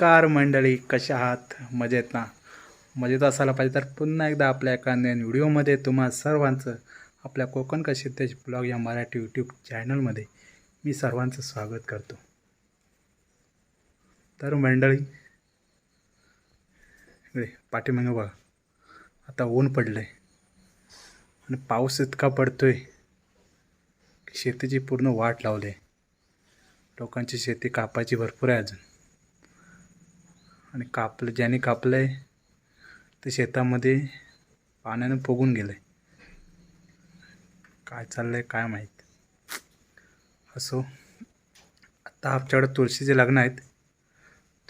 नमस्कार मंडळी कशा आहात? मजेत ना? मजेत असायला पाहिजे तर पुन्हा एकदा आपल्या एका नवीन व्हिडिओमध्ये तुम्हा सर्वांचं आपल्या कोकण कशितेश ब्लॉग या मराठी यूट्यूब चॅनलमध्ये मी सर्वांचं स्वागत करतो. तर मंडळी पाठीमागे बघा आता ऊन पडलं आहे आणि पाऊस इतका पडतो आहे की शेतीची पूर्ण वाट लावली आहे लोकांची शेती कापायची भरपूर आहे अजून. आणि कापलं ज्याने कापलं आहे ते शेतामध्ये पाण्यानं फुगून गेलं आहे काय चाललं आहे काय माहीत? असो. आता आमच्याकडं तुळशीचे लग्न आहेत.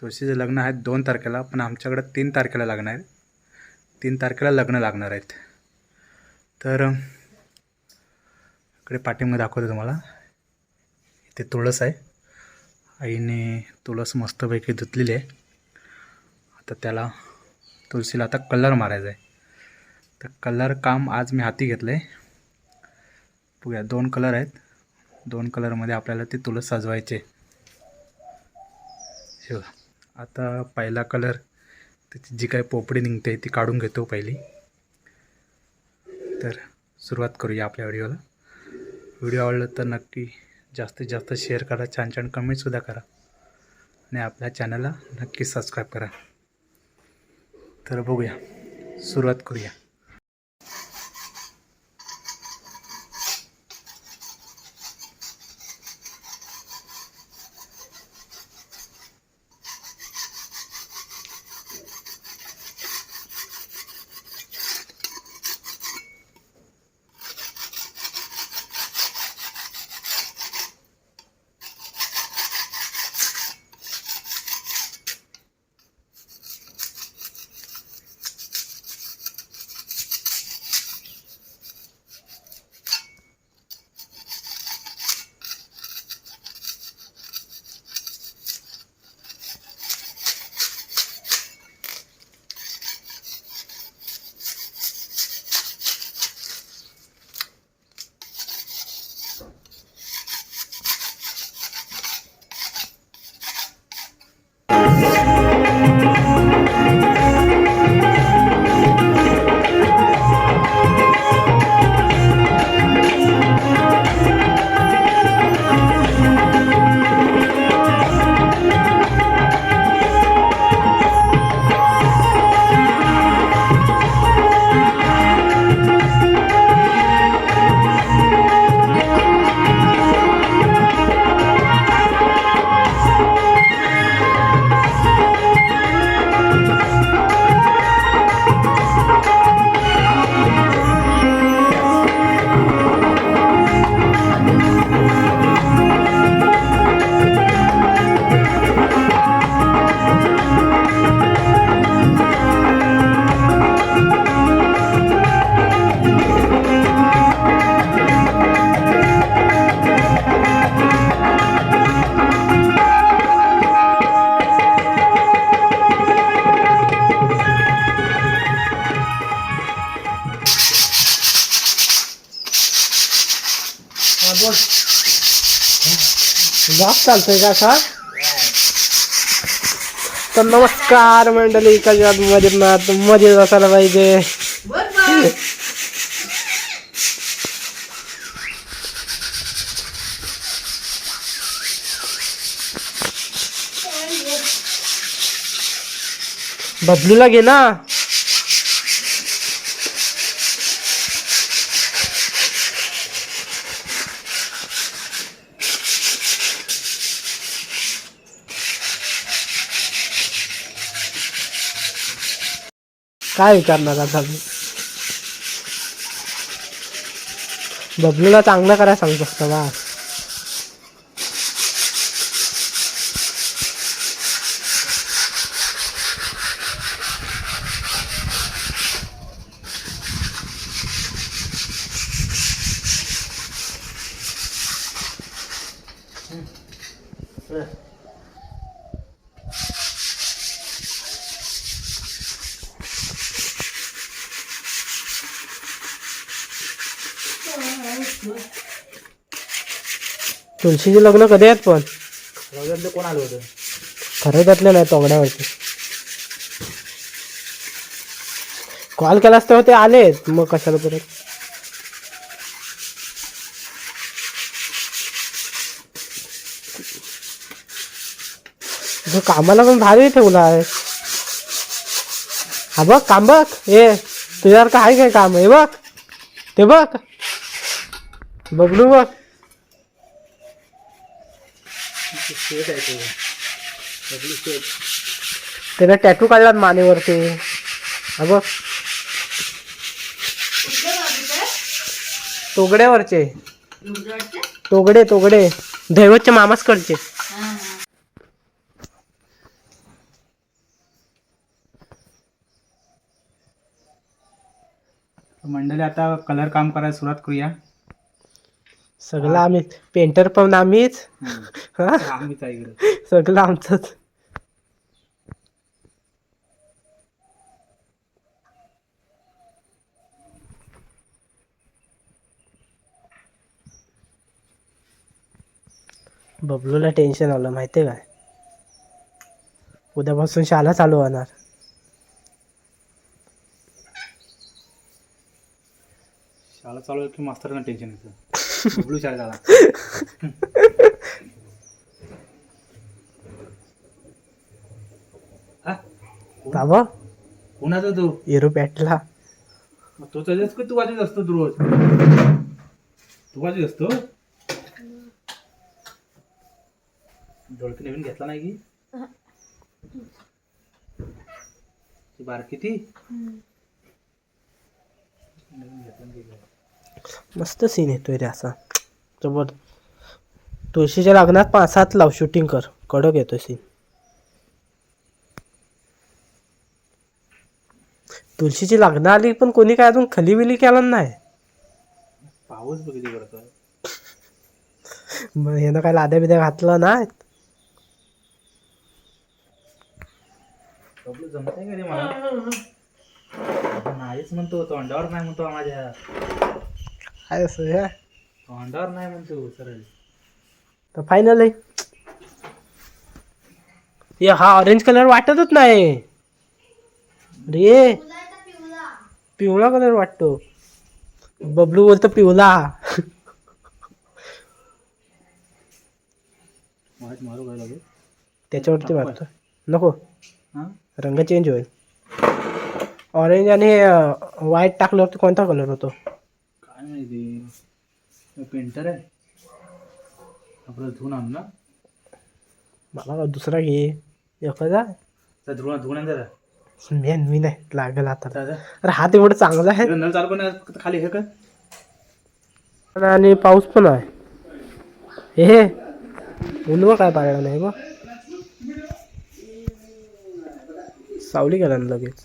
तुळशीचे लग्न आहेत दोन तारखेला पण आमच्याकडं तीन तारखेला लग्न आहेत. तीन तारखेला लग्न लागणार आहेत. तर इकडे पाठीमध्ये दाखवतो तुम्हाला. इथे तुळस आहे. आईने तुळस मस्तपैकी धुतलेली आहे. तर त्याला तुळशीला आता कलर मारायचा आहे तर कलर काम आज मी हाती घेतलं आहे बघूया दोन कलर आहेत. दोन कलरमध्ये आपल्याला ते तुळस सजवायचे. आता पहिला कलर त्याची जी काही पोपडी निघते ती काढून घेतो पहिली. तर सुरुवात करूया आपल्या व्हिडिओला. व्हिडिओ आवडला तर नक्की जास्तीत जास्त शेअर करा. छान छान कमेंटसुद्धा करा. आणि आपल्या चॅनलला नक्की सबस्क्राईब करा. तर बघूया. सुरुवात करूया. जास्त चालतंय का का तर नमस्कार मंडळी कशात मजेत ना? मजेत असायला पाहिजे. बदलूला घे ना. काय विचारणार आता मी? बबलूला चांगलं करा सांगतो असतं बा? तुळशीचे लग्न कधी आहेत पण? रवींद्र कोण आलं होतं? खरं घातलं नाही तोगड्यावरती. कॉल केलास तेव्हा ते आलेत. मग कशाला परत? कामाला पण भारी ठेवला आहे हा बघ काम बघ. ए तुझ्यावर काय काय काम? आहे बघ. ते बघ. बबलू बघ. त्याने टॅटू काढलात मानेवरती. हा बघ. तोगड्यावरचे. तोगडे तोगडे. दैवतच्या मामासकडचे. मंडळी आता कलर काम करायला सुरुवात करूया. सगळं आम्ही पेंटर पण आम्हीच. हा? आम्हीच आहे इकडे. सगळं आमचंच. बबलूला टेन्शन आलं माहितीये काय? उद्यापासून शाळा चालू होणार. शाळा चालू आहे की मास्तरांना टेन्शन येतं? हा? बाबा? कोणाचा तू? हिरो पॅटला. मग तो का तू वाजत असतो तू रोज. तू वाजत असतो? ढोलकी नवीन घेतला नाही की? ती बारकी ती? नवीन घेतला नाही की? मस्त सीन येतोय रे असा. जबर. तुळशीच्या लग्नात पाच सात लाव शूटिंग कर. कडक येतोय सीन तुळशीची लग्न आली पण कोणी काय अजून खली बिली केला नाही. पाऊस बघितली करतोय मग ह्यानं काय लाद्या बिद्या घातला का रे मला? नाहीच म्हणतो तोंडावर नाही म्हणतो माझ्या. काय असं हे? तोंडावर नाही म्हणतो सरळ तर फायनल आहे. हे हा ऑरेंज कलर वाटतच नाही. रे पिवळा कलर वाटतो. बबलू बोलतो पिवला माझ्या मारू काय लागेल? त्याच्यावरती मारतो नको. हा? रंग चेंज होईल. ऑरेंज आणि व्हाईट टाकल्यावरती कोणता कलर होतो? पेंटर आहे. आपलं धुवून आण ना. मला का दुसरा घे. एखादा? तर धुवून धुवून आण जरा. मेन मी नाही लागेल आता. अरे हात एवढं चांगला आहे नळ चालू पण फक्त खाली हे कर. आणि पाऊस पण आहे. हे ऊन काय पाळलं नाही बघ सावली गेला ना लगेच.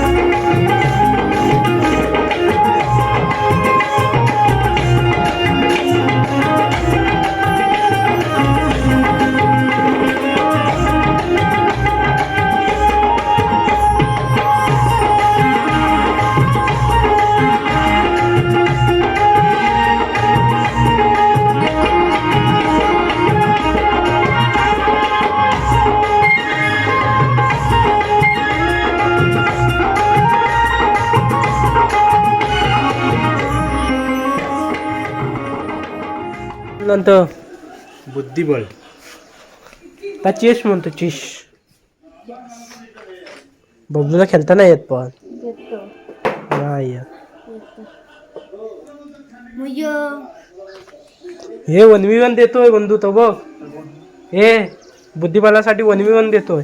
नंतर बुद्धिबळ. त्या चेस म्हणतो चिश बबलूला खेळता नाही येत पण. नाही येत. हे वन वी वन देतोय बंधू तो बघ. हे बुद्धिबलासाठी वन वी वन देतोय.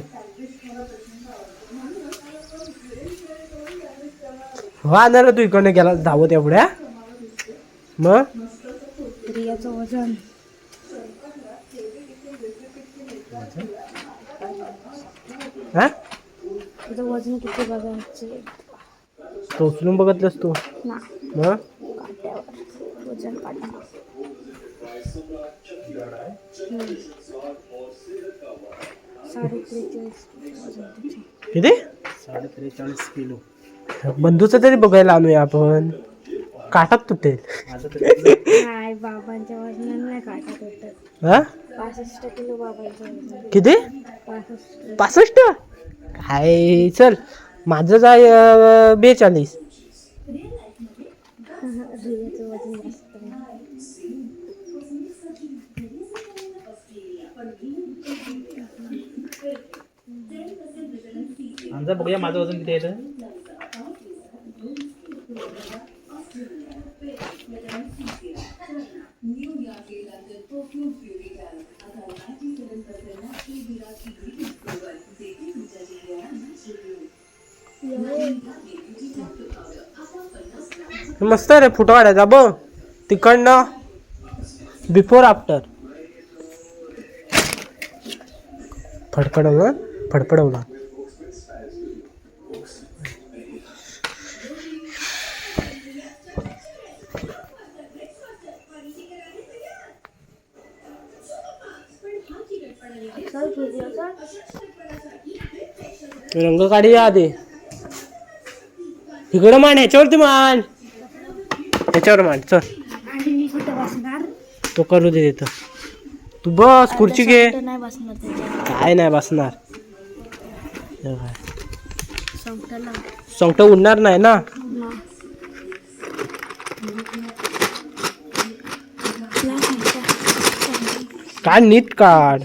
हा ना रे तू इकडनं गेला धावत एवढ्या? मग? प्रियाचं वजन. हा? तुझं वजन किती बघायचे? तो उचलून बघतलंस तू? ना मग काट्यावर वजन काटा. साडे त्रेचाळीस वजन. किती? साडे त्रेचाळीस किलो. बंधूचं तरी बघायला आणूया आपण. काटात तुटेल. नाही बाबांच्या वजनाने नाही काटत होतं हा? पासष्ट किलो बाबांचं वजन किती? पासष्ट. पासष्ट? काय चल. माझं जाय अं, बेचाळीस. रियाचं वजन जास्त आहे. आमचा बघूया माझं वजन किती येतं मस्त रे फुटवाड्याचा काढायचा बघ तिकडनं बिफोर आफ्टर फडफडवलं फडफडवला रंग काढी आधी. इकडं मान ह्याच्यावरती मान. ह्याच्यावर मान चल. आणि मी कुठं बसणार? तो करू दे तिथं. तू बस खुर्ची घे. कुठं नाही बसणार त्याच्या काय नाही बसणार. हे काय. संपला सोंगटं उडणार नाही ना? काढ नीट काढ.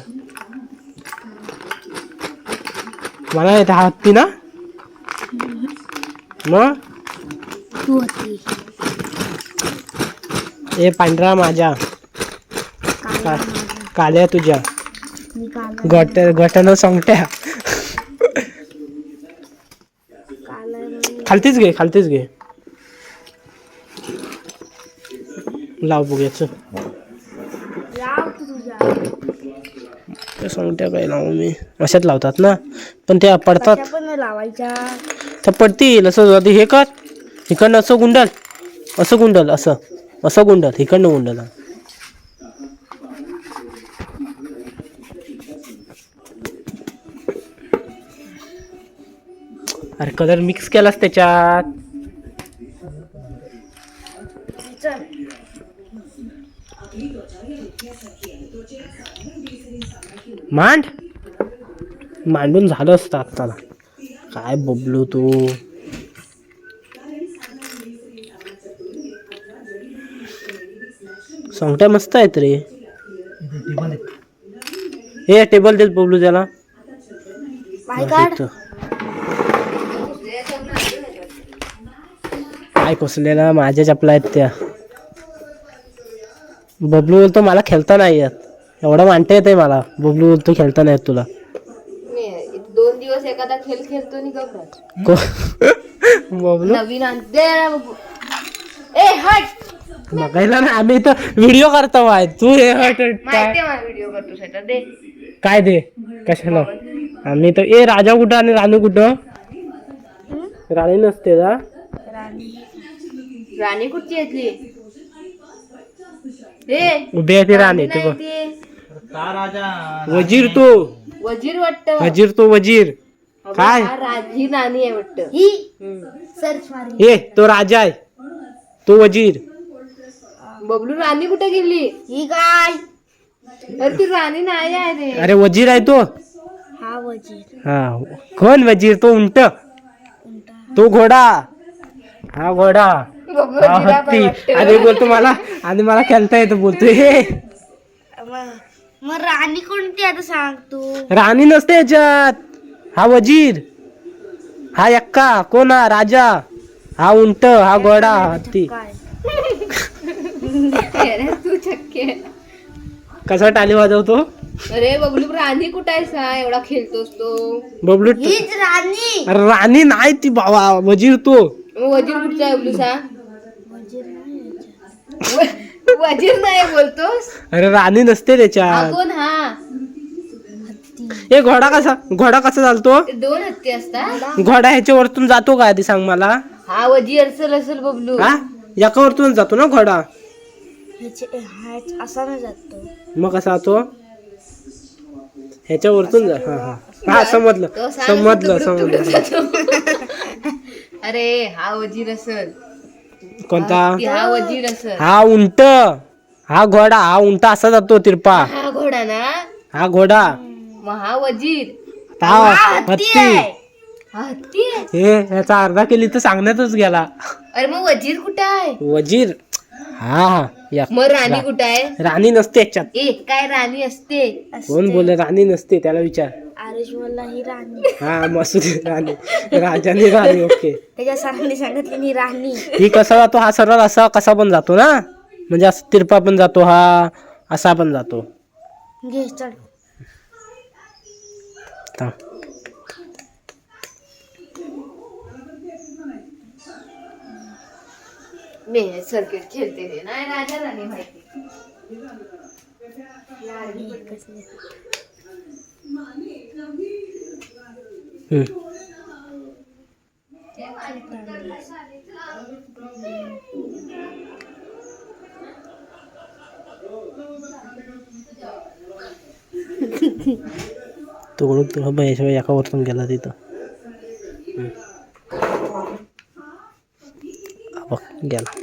मला येते हत्ती ना मग तू पांढरा माझ्या. काला का- काल्या तुझ्या. मी काला सोंगट्या म्हणून खालतीच घे खालतीच घे. लाव बघूयाच लाव तू तुझ्या त्या सोंगट्या काय लावू मी अशात लावतात ना पण त्या पडतात. कशा पण नाही लावायच्या. त्या पडतील असं आधी हे कर. इकडनं असं गुंडल असं गुंडल असं असं गुंडल इकडनं गुंडल. अरे कलर मिक्स केलास त्याच्यात. मांड. मांडून झालं असतं आत्ताला. काय बबलू तू? सोंगट्या मस्त आहेत रे. हे टेबल देत बबलू त्याला. काय कोसलेला माझ्या चपला आहेत त्या. बबलू बोलतो मला खेळता नाही येत. एवढं मानता येते मला. बबलू बोलतो खेळता नाही येत तुला. दोन दिवस एखादा खेळ खेळतो आणि गप्प को- बबलू? नवीन. ए हट! बघायला ना आम्ही इथं व्हिडिओ करतो आहे तू हे हट हट. काय माहिती मला व्हिडिओ करतो स्वतः. दे. काय दे? कशाला? आम्ही तर ए राजा कुठं आणि राणू कुठं? राणी नसते का राणी. कुठची येतली उभी आहे ती राणी ते. बघ वजीर तो. वजीर वाटत. वजीर तो वजीर. काय? राजी राणी आहे वाटत. ही सर्च मारी ए तो राजा आहे. तो वजीर. बबलू राणी कुठे गेली? ही काय अरे ती राणी नाही आहे रे. अरे वजीर आहे तो. हा वजीर. हा कोण वजीर? तो उंट. तो घोडा. हा घोडा. हा. आणि बोलतो मला आणि मला खेळता येतं बोलतो. हे. मग राणी कोणती आता सांग तू? राणी नसते याच्यात. हा वजीर. हा यक्का कोण हा? राजा. हा उंट हा घोडा हा हत्ती काय अरे तू चक्के कसा टाली वाजवतो? अरे बबलू राणी कुठे आहे सा? एवढा खेळतोस तो. बबलू हीच राणी. अरे राणी नाही ती बाबा. वजीर तो. वजीर कुठचा आहे बबलू सा. व- वजीर नाही बोलतोस? अरे राणी नसते हा त्याच्यात कोण हा ए घोडा कसा घोडा कसा चालतो? ते दोन हत्ती असतात. घोडा ह्याच्या वरतून जातो का आधी सांग मला? हा वजीर असेल असेल बबलू. हा? एका वरतून जातो ना घोडा? ह्याचे हा असा नाही जातो. मग कसा तो ह्याच्या वरतून जा हा हा. हा समजलं. तो सांग समजलं समजलं. जातो. अरे हा वजीर असेल. कोणता? हा वजीर असं. हा उंट. हा घोडा. हा उंट असा जातो तिरपा. हा घोडा ना? हा घोडा. मग हा वजीर. हा हत्ती हा हत्ती आहे? हे याचा अर्धा केली तर सांगण्यातच गेला. अरे मग वजीर कुठं आहे? वजीर. हा हा. या. मग राणी कुठं आहे? राणी नसते याच्यात. ए काय राणी असते? कोण बोल राणी नसते त्याला विचार. ही राणी. हा मसुदी राणी. राजाने राणी ओके. त्याच्या सरांनी सांगितली ही राणी. ही कसा जातो? हा सरळ असा कसा पण जातो ना? म्हणजे असं तिरपा पण जातो हा असा पण जातो. घे चढ मी सर्किट खेळते रे नाही राजा राणी माहिती हम्म. तो ओळख तुला याशिवाय एका वरतून गेला तिथं हम्म. हा बघ गेला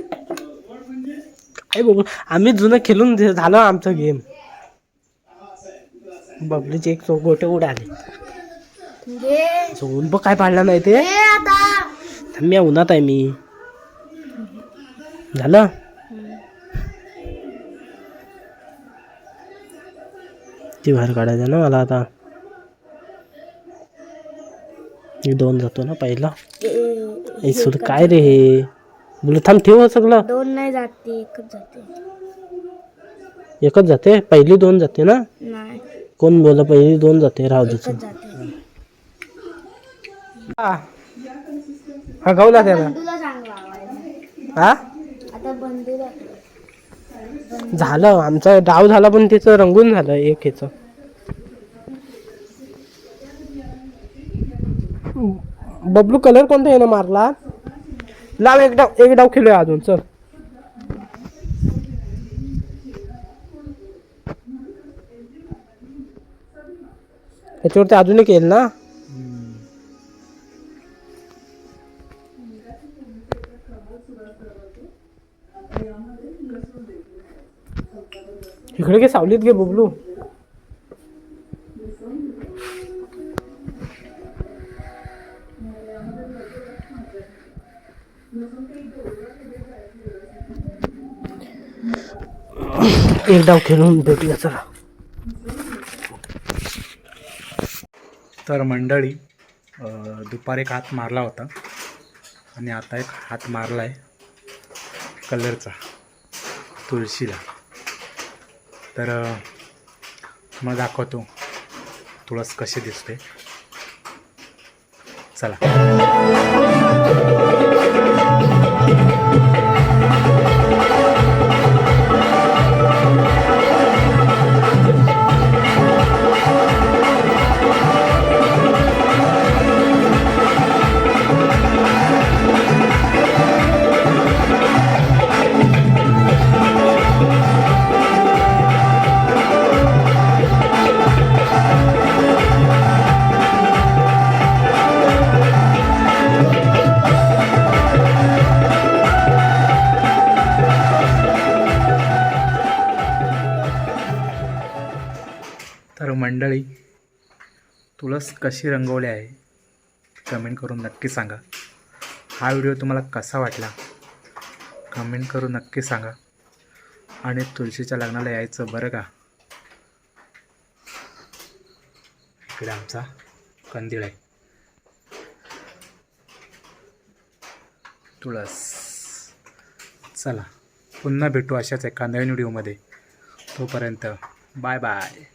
काय बघू? आम्ही जुनं खेळून झालं आमचं गेम बबलीचे एक चौ- गोटे उडाले ऊन बघ काय पाडला नाही ते. मी उन्हात आहे मी. झालं? ती बाहेर काढायचं ना मला आता. मी दोन जातो ना पहिला. काय रे हे? बोल थांब ठेव सगळं. दोन नाही जाते एकच जाते. एकच जाते? पहिली दोन जाते ना? नाही. कोण बोल पहिली दोन जाते राहू दे एकच जाते. हा. हा ना त्याला. बंधूला सांग लावायला हा? आता बंधूला झालं आमचा डाव झाला पण त्याचं रंगून झालं एक ह्याचं. बबलू कलर कोणता येणं मारला? लाव एक डाव एक डाव खेळूया अजून चल. त्याच्यावरती अजून एक येईल ना? इकडे घे सावलीत घे बबलू. एक डाव खेळून भेटूया चला. तर मंडळी दुपार दुपारी एक हात मारला होता. आणि आता एक हात मारला आहे कलरचा तुळशीला. तर मग दाखवतो तुळस कशी दिसते. चला. मंडळी तुळस कशी रंगवली आहे? कमेंट करून नक्की सांगा. हा व्हिडिओ तुम्हाला कसा वाटला? कमेंट करून नक्की सांगा. आणि तुळशीच्या लग्नाला यायचं बरं का? इकडे आमचा कंदील आहे. तुळस. चला पुन्हा भेटू अशाच एका नवीन व्हिडिओमध्ये तोपर्यंत बाय बाय